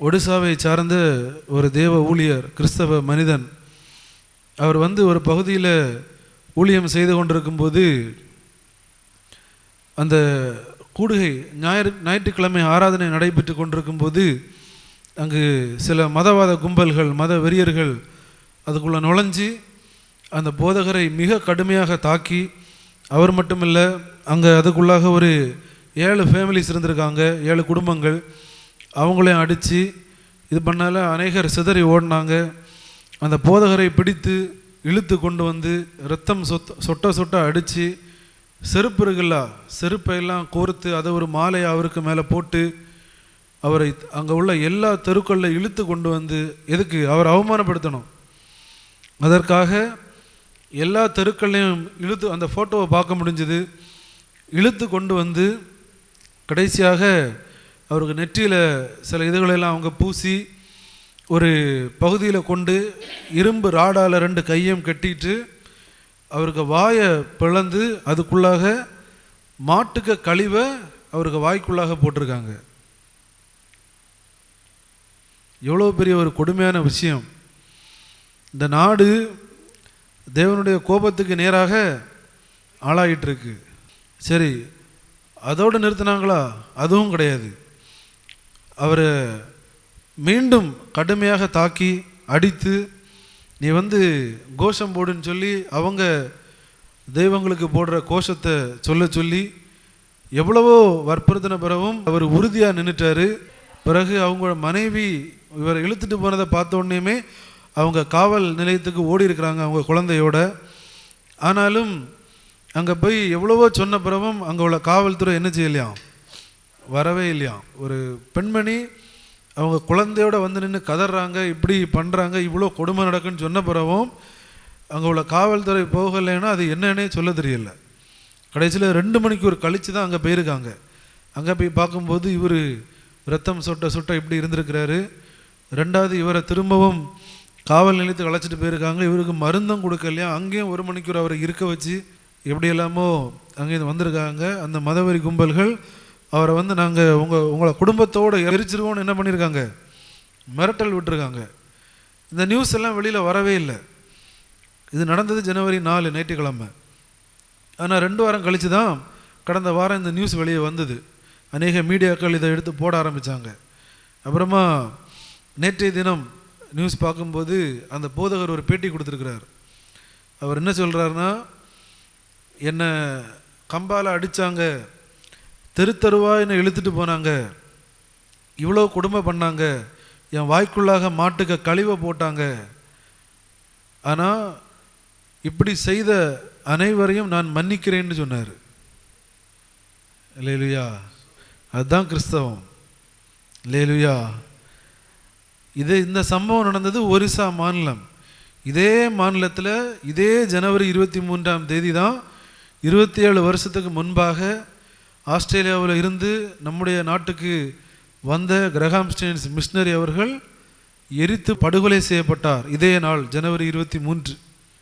ஒடிசாவை சார்ந்த ஒரு தேவ ஊழியர் கிறிஸ்தவ மனிதன் அவர் வந்து ஒரு பகுதியில் ஊழியம் செய்து கொண்டிருக்கும்போது அந்த கூடுகை ஞாயிறு ஞாயிற்றுக்கிழமை ஆராதனை நடைபெற்று கொண்டிருக்கும்போது அங்கு சில மதவாத கும்பல்கள் மத வெறியர்கள் அதுக்குள்ளே நுழைஞ்சி அந்த போதகரை மிக கடுமையாக தாக்கி அவர் மட்டுமில்லை அங்கே அதுக்குள்ளாக ஒரு ஏழு ஃபேமிலிஸ் இருந்திருக்காங்க ஏழு குடும்பங்கள். அவங்களையும் அடித்து இது பண்ணால அநேகர் சிதறி ஓடினாங்க. அந்த போதகரை பிடித்து இழுத்து கொண்டு வந்து ரத்தம் சொத்த சொட்ட சொட்ட அடித்து செருப்பு இருக்குல்ல செருப்பையெல்லாம் கோர்த்து அதை ஒரு மாலையை அவருக்கு மேலே போட்டு அவரை அங்கே உள்ள எல்லா தெருக்களில் இழுத்து கொண்டு வந்து எதுக்கு அவர் அவமானப்படுத்தணும். அதற்காக எல்லா தெருக்கள்லையும் இழுத்து அந்த ஃபோட்டோவை பார்க்க முடிஞ்சுது. இழுத்து கொண்டு வந்து கடைசியாக அவருக்கு நெற்றியில் சில இதுகளெல்லாம் அவங்க பூசி ஒரு பகுதியில் கொண்டு இரும்பு ராடால் ரெண்டு கையும் கட்டிட்டு அவருக்கு வாயை பிளந்து அதுக்குள்ளாக மாட்டுக்க கழிவை அவருக்கு வாய்க்குள்ளாக போட்டிருக்காங்க. எவ்வளோ பெரிய ஒரு கொடுமையான விஷயம். இந்த நாடு தேவனுடைய கோபத்துக்கு நேராக ஆளாகிட்டு இருக்கு சரி அதோடு நிறுத்தினாங்களா? அதுவும் கிடையாது. அவரை மீண்டும் கடுமையாக தாக்கி அடித்து நீ வந்து கோஷம் போடுன்னு சொல்லி அவங்க தெய்வங்களுக்கு போடுற கோஷத்தை சொல்ல சொல்லி எவ்வளவோ வற்புறுத்தின பிறகும் அவர் உறுதியாக நின்றுட்டாரு பிறகு அவங்களோட மனைவி இவரை இழுத்துட்டு போனதை பார்த்த உடனேயுமே அவங்க காவல் நிலையத்துக்கு ஓடி இருக்கிறாங்க அவங்க குழந்தையோட. ஆனாலும் அங்கே போய் எவ்வளவோ சொன்ன பிறகும் அங்கே உள்ள காவல்துறை என்ன செய்யலையாம்? வரவே இல்லையாம் ஒரு பெண்மணி அவங்க குழந்தையோட வந்து நின்று கதறாங்க இப்படி பண்ணுறாங்க இவ்வளோ கொடுமை நடக்குன்னு சொன்ன பிறவும் அங்கே உள்ள காவல்துறை போகலைன்னா அது என்னன்னே சொல்ல தெரியல. கடைசியில் ரெண்டு மணிக்கு ஒரு கழித்து தான் அங்கே போயிருக்காங்க. அங்கே போய் பார்க்கும்போது இவர் ரத்தம் சொட்ட சொட்ட இப்படி இருந்திருக்கிறாரு. ரெண்டாவது இவரை திரும்பவும் காவல் நிலையத்துக்கு அழைச்சிட்டு போயிருக்காங்க. இவருக்கு மருந்தும் கொடுக்கலையா? அங்கேயும் ஒரு மணிக்கூர் அவரை இருக்க வச்சு எப்படி எல்லாமோ அங்கே வந்திருக்காங்க. அந்த மதவெறி கும்பல்கள் அவரை வந்து நாங்கள் உங்கள் உங்களை குடும்பத்தோடு எரிச்சிருவோன்னு என்ன பண்ணியிருக்காங்க மிரட்டல் விட்டுருக்காங்க. இந்த நியூஸ் எல்லாம் வெளியில் வரவே இல்லை. இது நடந்தது ஜனவரி நாலு ஞாயிற்றுக்கிழமை. ஆனால் ரெண்டு வாரம் கழித்து தான் கடந்த வாரம் இந்த நியூஸ் வெளியே வந்தது. அநேக மீடியாக்கள் இதை எடுத்து போட ஆரம்பித்தாங்க அப்புறமா நேற்றைய தினம் நியூஸ் பார்க்கும்போது அந்த போதகர் ஒரு பேட்டி கொடுத்துருக்கிறார். அவர் என்ன சொல்கிறாருன்னா என்னை கம்பால் அடித்தாங்க தெரு என்னை இழுத்துட்டு போனாங்க. இவ்வளோ கொடுமை பண்ணாங்க. என் வாய்க்குள்ளாக மாட்டுக்க கழிவை போட்டாங்க. ஆனால் இப்படி செய்த அனைவரையும் நான் மன்னிக்கிறேன்னு சொன்னார். லேலுயா அதுதான் கிறிஸ்தவம். லேலுயா இது இந்த சம்பவம் நடந்தது ஒரிசா மாநிலம். இதே மாநிலத்தில் இதே ஜனவரி இருபத்தி மூன்றாம் தேதி தான் இருபத்தி ஏழு வருஷத்துக்கு முன்பாக ஆஸ்திரேலியாவில் இருந்து நம்முடைய நாட்டுக்கு வந்த கிரகாம் ஸ்டீன்ஸ் மிஷினரி அவர்கள் எரித்து படுகொலை செய்யப்பட்டார். இதே நாள் ஜனவரி இருபத்தி மூன்று.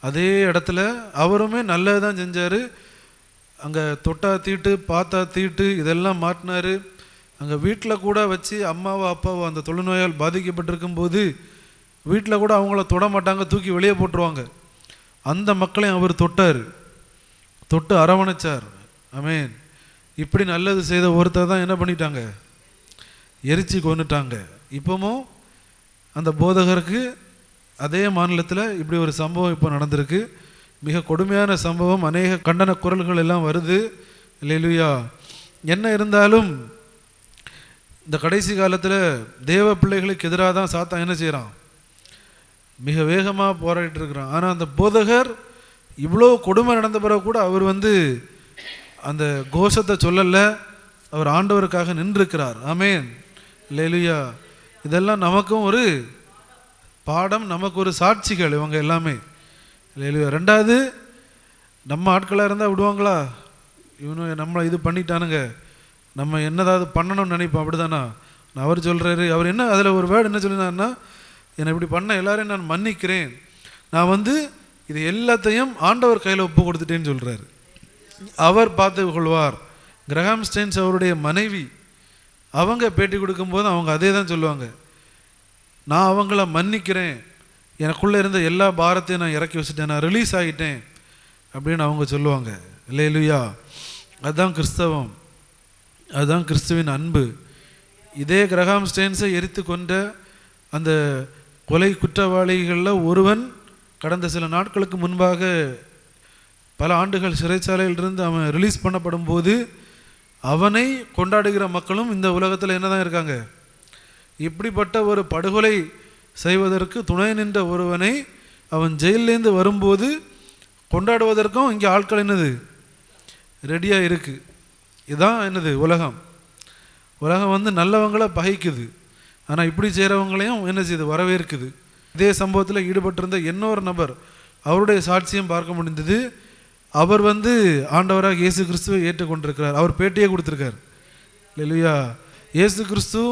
அதே இடத்துல அவருமே நல்லது தான் செஞ்சார். அங்கே தொட்டா தீட்டு பார்த்தா தீட்டு இதெல்லாம் மாட்டினார். அங்கே வீட்டில் கூட வச்சு அம்மாவோ அப்பாவோ அந்த தொழுநோயால் பாதிக்கப்பட்டிருக்கும் போது வீட்டில் கூட அவங்கள தொட மாட்டாங்க தூக்கி வெளியே போட்டுருவாங்க. அந்த மக்களையும் அவர் தொட்டார். தொட்டு அரவணைச்சார். அமேன் இப்படி நல்லது செய்த ஒருத்தர் தான் என்ன பண்ணிட்டாங்க? எரிச்சு கொண்டுட்டாங்க இப்போவும் அந்த போதகருக்கு அதே மாநிலத்தில் இப்படி ஒரு சம்பவம் இப்போ நடந்திருக்கு. மிக கொடுமையான சம்பவம். அநேக கண்டன குரல்கள் எல்லாம் வருது. இல்லையா என்ன இருந்தாலும் இந்த கடைசி காலத்தில் தேவ பிள்ளைகளுக்கு எதிராக தான் சாத்தா என்ன செய்கிறான் மிக வேகமாக போராடிட்டு இருக்கிறான். ஆனால் அந்த போதகர் இவ்வளோ கொடுமை நடந்த பிறகு கூட அவர் வந்து அந்த கோஷத்தை சொல்லலை. அவர் ஆண்டவருக்காக நின்றிருக்கிறார். ஆமேன். லேலுயா இதெல்லாம் நமக்கும் ஒரு பாடம் நமக்கு ஒரு சாட்சிகள் இவங்க எல்லாமே. லேலுயா ரெண்டாவது நம்ம ஆட்களாக இருந்தால் விடுவாங்களா? இவனு நம்மளை இது பண்ணிட்டானுங்க. நம்ம என்னதாவது பண்ணணும்னு நினைப்போம் அப்படிதானா? நான் அவர் சொல்கிறாரு அவர் என்ன அதில் ஒரு வேர்டு என்ன சொல்லினாருன்னா என்னை இப்படி பண்ண எல்லாரையும் நான் மன்னிக்கிறேன். நான் வந்து இது எல்லாத்தையும் ஆண்டவர் கையில் ஒப்பு கொடுத்துட்டேன்னு சொல்கிறாரு அவர் பார்த்து கொள்வார். கிரகாம் ஸ்டெயின்ஸ் அவருடைய மனைவி அவங்க பேட்டி கொடுக்கும்போது அவங்க அதே தான் சொல்லுவாங்க. நான் அவங்கள மன்னிக்கிறேன். எனக்குள்ளே இருந்த எல்லா பாரத்தையும் நான் இறக்கி வச்சுட்டேன். நான் ரிலீஸ் ஆகிட்டேன். அப்படின்னு அவங்க சொல்லுவாங்க. இல்லையா அதுதான் கிறிஸ்தவம். அதுதான் கிறிஸ்துவின் அன்பு. இதே கிரகாம் ஸ்டெயின்ஸை எரித்து கொண்ட அந்த கொலை குற்றவாளிகளில் ஒருவன் கடந்த சில நாட்களுக்கு முன்பாக பல ஆண்டுகள் சிறைச்சாலையிலிருந்து அவன் ரிலீஸ் பண்ணப்படும் போது அவனை கொண்டாடுகிற மக்களும் இந்த உலகத்தில் என்ன தான் இருக்காங்க? இப்படிப்பட்ட ஒரு படுகொலை செய்வதற்கு துணை நின்ற ஒருவனை அவன் ஜெயிலேருந்து வரும்போது கொண்டாடுவதற்கும் இங்கே ஆட்கள் என்னது? ரெடியாக இருக்குது இதுதான் என்னது? உலகம். உலகம் வந்து நல்லவங்களை பகைக்குது. ஆனால் இப்படி செய்கிறவங்களையும் என்ன செய்யுது வரவேற்குது. இதே சம்பவத்தில் ஈடுபட்டிருந்த இன்னொரு நபர் அவருடைய சாட்சியம் பார்க்க முடிந்தது. அவர் வந்து ஆண்டவராக இயேசு கிறிஸ்துவை ஏற்றுக்கொண்டிருக்கிறார். அவர் பேட்டியே கொடுத்துருக்கார். இல்லையா இயேசு கிறிஸ்து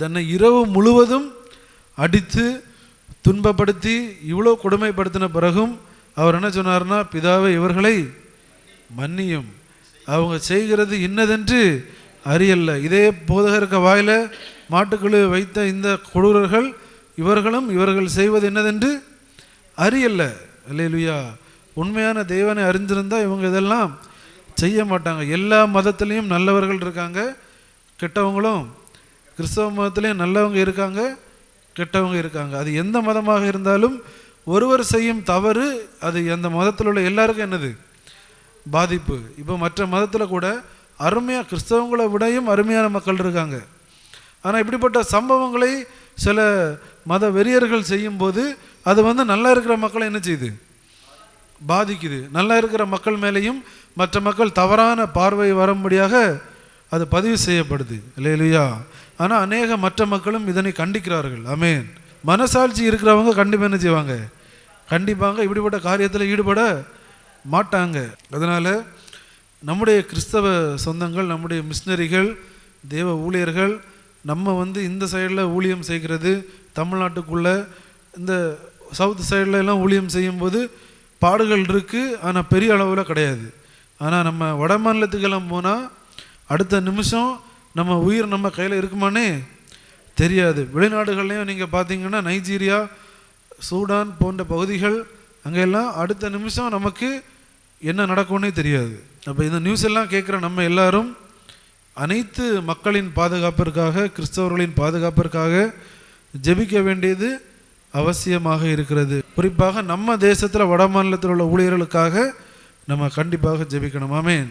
தன்னை இரவு முழுவதும் அடித்து துன்பப்படுத்தி இவ்வளோ கொடுமைப்படுத்தின பிறகும் அவர் என்ன சொன்னார்னா பிதாவை இவர்களை மன்னியும். அவங்க செய்கிறது இன்னதென்று அறியல்ல. இதே போதகருக்கு வாயில் மாட்டுக்குழு வைத்த இந்த கொடூரர்கள் இவர்களும் இவர்கள் செய்வது என்னதென்று அறியல்ல. இல்லையா உண்மையான தேவனை அறிஞ்சிருந்தால் இவங்க இதெல்லாம் செய்ய மாட்டாங்க. எல்லா மதத்துலேயும் நல்லவர்கள் இருக்காங்க. கெட்டவங்களும் கிறிஸ்தவ மதத்துலேயும் நல்லவங்க இருக்காங்க கெட்டவங்க இருக்காங்க. அது எந்த மதமாக இருந்தாலும் ஒருவர் செய்யும் தவறு அது அந்த மதத்தில் உள்ள எல்லாருக்கும் என்னது? பாதிப்பு. இப்போ மற்ற மதத்தில் கூட அருமையாக கிறிஸ்தவங்களை விடையும் அருமையான மக்கள் இருக்காங்க. ஆனால் இப்படிப்பட்ட சம்பவங்களை சில மத வெறியர்கள் செய்யும்போது அது வந்து நல்லா இருக்கிற மக்களை என்ன செய்யுது? பாதிக்குது. நல்லா இருக்கிற மக்கள் மேலேயும் மற்ற மக்கள் தவறான பார்வை வரும்படியாக அது பதிவு செய்யப்படுது. இல்லையா ஆனால் அநேக மற்ற மக்களும் இதனை கண்டிக்கிறார்கள். அமேன் மனசாட்சி இருக்கிறவங்க கண்டிப்பாக என்ன செய்வாங்க? கண்டிப்பாங்க இப்படிப்பட்ட காரியத்தில் ஈடுபட மாட்டாங்க. அதனால் நம்முடைய கிறிஸ்தவ சொந்தங்கள் நம்முடைய மிஷினரிகள் தேவ ஊழியர்கள் நம்ம வந்து இந்த சைடில் ஊழியம் செய்கிறது தமிழ்நாட்டுக்குள்ளே இந்த சவுத் சைடில் எல்லாம் ஊழியம் செய்யும்போது பாடுகள் இருக்குது ஆனால் பெரிய அளவில் கிடையாது. ஆனால் நம்ம வட மாநிலத்துக்கெல்லாம் போனால் அடுத்த நிமிஷம் நம்ம உயிர் நம்ம கையில் இருக்குமானே தெரியாது. வெளிநாடுகள்லையும் நீங்கள் பார்த்தீங்கன்னா நைஜீரியா சூடான் போன்ற பகுதிகள் அங்கெல்லாம் அடுத்த நிமிஷம் நமக்கு என்ன நடக்கும்னே தெரியாது. அப்போ இந்த நியூஸ் எல்லாம் கேட்குற நம்ம எல்லாரும் அனைத்து மக்களின் பாதுகாப்பிற்காக கிறிஸ்தவர்களின் பாதுகாப்பிற்காக ஜெபிக்க வேண்டியது அவசியமாக இருக்கிறது. குறிப்பாக நம்ம தேசத்தில் வட மாநிலத்தில் உள்ள ஊழியர்களுக்காக நம்ம கண்டிப்பாக ஜெபிக்கணும்.